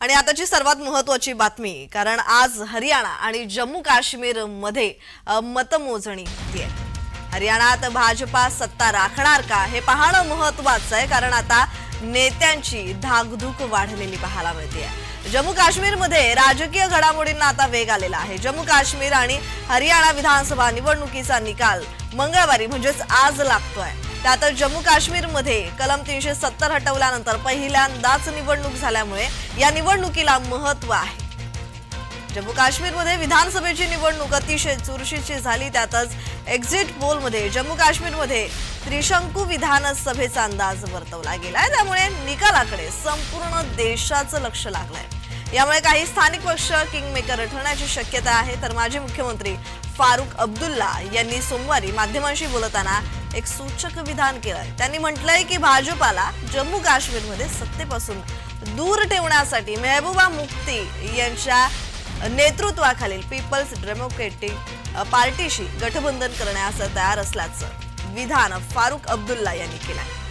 आणि आताची सर्वात महत्वाची बातमी कारण आज हरियाणा आणि जम्मू काश्मीरमध्ये मतमोजणी होतीये. हरियाणात भाजपा सत्ता राखणार का हे पाहणं महत्वाचं आहे कारण आता नेत्यांची धाकधूक वाढलेली पाहायला मिळते जम्मू काश्मीरमध्ये राजकीय घडामोडींना आता वेग आलेला आहे. जम्मू काश्मीर आणि हरियाणा विधानसभा निवडणुकीचा निकाल मंगळवारी म्हणजेच आज लागतोय. त्यात जम्मू काश्मीरमध्ये कलम तीनशे सत्तर हटवल्यानंतर पहिल्यांदाच निवडणूक झाल्यामुळे या निवडणुकीला महत्त्व आहे. जम्मू काश्मीरमध्ये विधानसभेची निवडणूक अतिशय चुरशीची झाली त्यातच एक्झिट पोलमध्ये जम्मू काश्मीरमध्ये त्रिशंकू विधानसभेचा अंदाज वर्तवला गेलाय. त्यामुळे निकालाकडे संपूर्ण देशाचं लक्ष लागलंय. यामुळे काही स्थानिक पक्ष किंगमेकर ठरण्याची शक्यता आहे. तर माजी मुख्यमंत्री फारुख अब्दुल्ला यांनी सोमवारी माध्यमांशी बोलताना एक सूचक विधान केलंय. त्यांनी म्हटलंय की भाजपाला जम्मू काश्मीरमध्ये सत्तेपासून दूर ठेवण्यासाठी मेहबूबा मुफ्ती यांच्या नेतृत्वाखालील पीपल्स डेमोक्रेटिक पार्टीशी गठबंधन करण्यास तयार असल्याचं विधान फारुख अब्दुल्ला यांनी केलंय.